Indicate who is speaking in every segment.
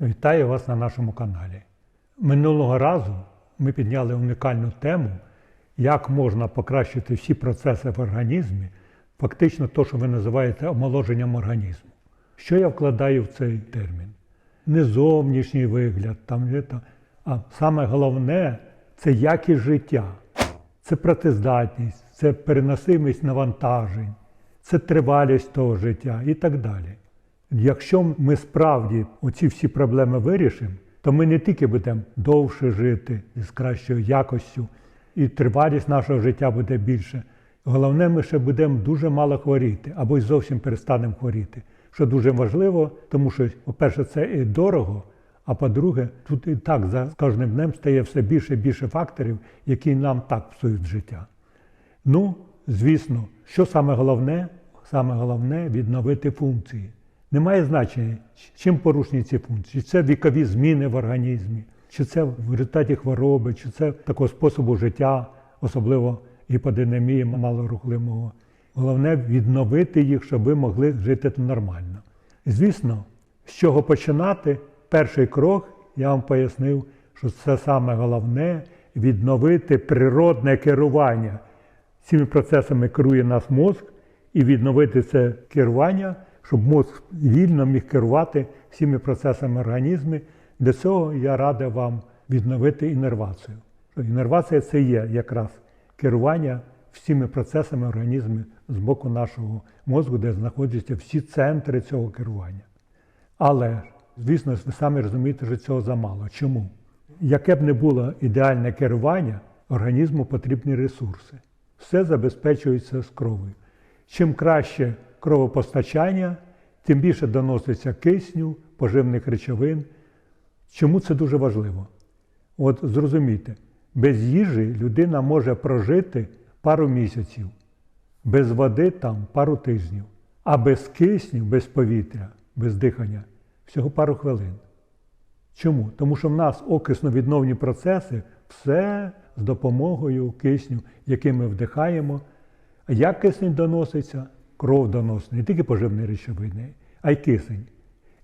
Speaker 1: Вітаю вас на нашому каналі. Минулого разу ми підняли унікальну тему, як можна покращити всі процеси в організмі, фактично те, що ви називаєте омоложенням організму. Що я вкладаю в цей термін? Не зовнішній вигляд, там, а саме головне це якість життя, це працездатність, це переносимість навантажень, це тривалість того життя і так далі. Якщо ми справді оці всі проблеми вирішимо, то ми не тільки будемо довше жити з кращою якостю, і тривалість нашого життя буде більше. Головне, ми ще будемо дуже мало хворіти або й зовсім перестанемо хворіти. Що дуже важливо, тому що, по-перше, це і дорого, а по-друге, тут і так за кожним днем стає все більше і більше факторів, які нам так псують життя. Ну, звісно, що саме головне? Саме головне відновити функції. Немає значення, чим порушені ці функції, чи це вікові зміни в організмі, чи це в результаті хвороби, чи це такого способу життя, особливо гіподинамії малорухливого. Головне відновити їх, щоб ви могли жити нормально. Звісно, з чого починати, перший крок, я вам пояснив, що це саме головне відновити природне керування. Цими процесами керує нас мозк, і відновити це керування, щоб мозк вільно міг керувати всіми процесами організму. Для цього я радив вам відновити інервацію. Інервація це є якраз керування всіми процесами організму з боку нашого мозку, де знаходяться всі центри цього керування. Але, звісно, ви самі розумієте, що цього замало. Чому? Яке б не було ідеальне керування, організму потрібні ресурси. Все забезпечується з кров'ю. Чим краще кровопостачання, тим більше доноситься кисню, поживних речовин. Чому це дуже важливо? От зрозумійте, без їжі людина може прожити пару місяців, без води там пару тижнів, а без кисню, без повітря, без дихання всього пару хвилин. Чому? Тому що в нас окисно-відновні процеси все з допомогою кисню, який ми вдихаємо. А як кисень доноситься? Кров доносить, не тільки поживні речовини, а й кисень.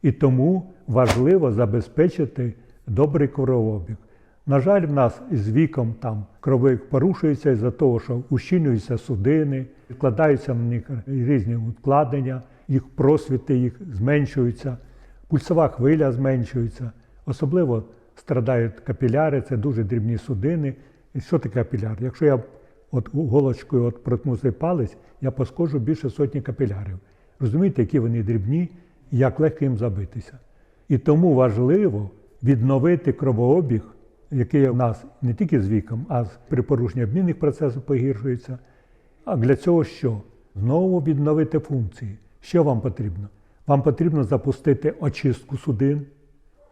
Speaker 1: І тому важливо забезпечити добрий кровообіг. На жаль, в нас з віком там кровик порушується із-за того, що ущільнюються судини, відкладаються в них різні укладення, їх просвіти їх зменшуються, пульсова хвиля зменшується. Особливо страдають капіляри, це дуже дрібні судини. І що таке капіляр? Якщо я от голочкою от проткну палець, я поскожу більше сотні капілярів. Розумієте, які вони дрібні і як легко їм забитися. І тому важливо відновити кровообіг, який в нас не тільки з віком, а при порушенні обмінних процесів погіршується. А для цього що? Знову відновити функції. Що вам потрібно? Вам потрібно запустити очистку судин,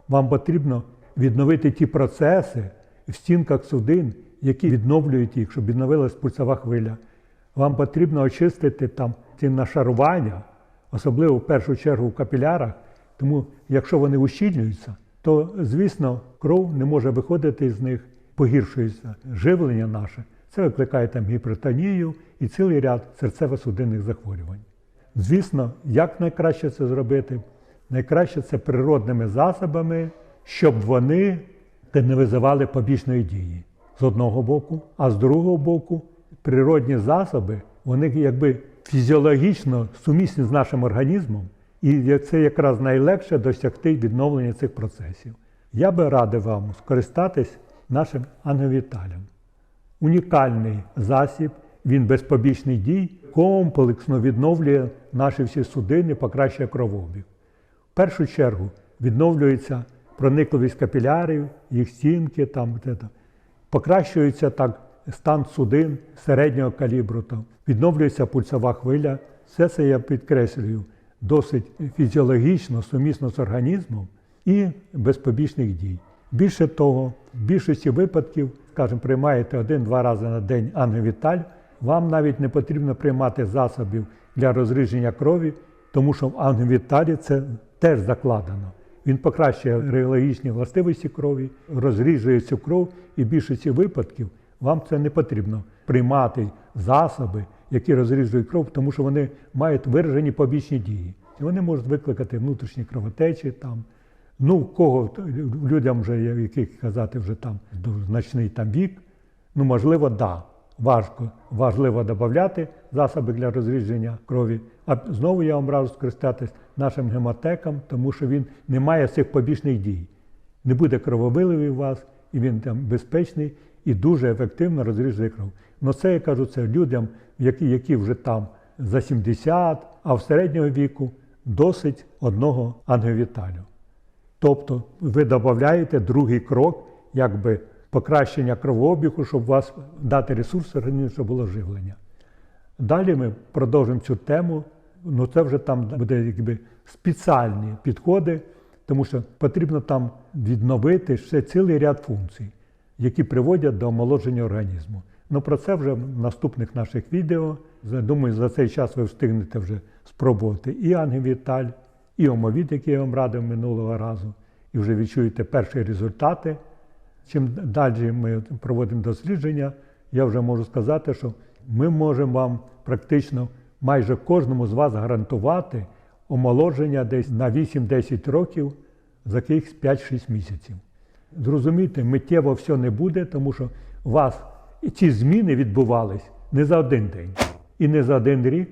Speaker 1: вам потрібно відновити ті процеси в стінках судин, які відновлюють їх, щоб відновилась пульсова хвиля. Вам потрібно очистити там ці нашарування, особливо в першу чергу в капілярах, тому якщо вони ущільнюються, то, звісно, кров не може виходити з них, погіршується живлення наше. Це викликає там гіпертонію і цілий ряд серцево-судинних захворювань. Звісно, як найкраще це зробити? Найкраще це природними засобами, щоб вони не визивали побічної дії з одного боку, а з другого боку, природні засоби, вони якби фізіологічно сумісні з нашим організмом, і це якраз найлегше досягти відновлення цих процесів. Я би радив вам скористатись нашим ангевіталем унікальний засіб, він без побічних дій, комплексно відновлює наші всі судини, покращує кровообіг. В першу чергу відновлюється проникливість капілярів, їх стінки, там. Покращується так стан судин середнього калібру, там, відновлюється пульсова хвиля. Все це я підкреслюю досить фізіологічно, сумісно з організмом і без побічних дій. Більше того, в більшості випадків, скажімо, приймаєте один-два рази на день ангевіталь, вам навіть не потрібно приймати засобів для розрідження крові, тому що в ангевіталі це теж закладено. Він покращує реологічні властивості крові, розріджує цю кров, і в більшості випадків вам це не потрібно приймати засоби, які розріджують кров, тому що вони мають виражені побічні дії. Вони можуть викликати внутрішні кровотечі, там, Ну, кого людям вже, яких казати, вже там значний там вік, ну можливо, да. Важко, важливо додати засоби для розрідження крові. А знову я вам раджу скористатись нашим гематеком, тому що він не має цих побічних дій. Не буде крововиливів у вас, і він там безпечний і дуже ефективно розріджує кров. Ну це я кажу, це людям, які, які вже там за 70, а в середнього віку досить одного ангевіталю. Тобто ви додаєте другий крок, якби покращення кровообігу, щоб вас дати ресурс щоб було живлення. Далі ми продовжимо цю тему. Ну це вже там буде якби спеціальні підходи, тому що потрібно там відновити ще цілий ряд функцій, які приводять до омолодження організму. Ну про це вже в наступних наших відео. Думаю, за цей час ви встигнете вже спробувати і ангевіталь, і омовід, який я вам радив минулого разу, і вже відчуєте перші результати. Чим далі ми проводимо дослідження, я вже можу сказати, що ми можемо вам практично майже кожному з вас гарантувати омолодження десь на 8-10 років за якихось 5-6 місяців. Зрозумійте, миттєво все не буде, тому що у вас ці зміни відбувались не за один день і не за один рік.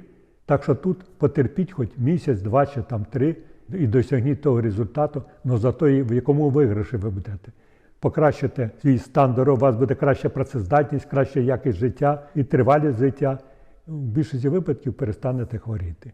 Speaker 1: Так що тут потерпіть хоч місяць, два чи там три і досягніть того результату, але зато і в якому виграші ви будете. Покращите свій стан здоров'я, у вас буде краща працездатність, краща якість життя і тривалість життя. В більшості випадків перестанете хворіти.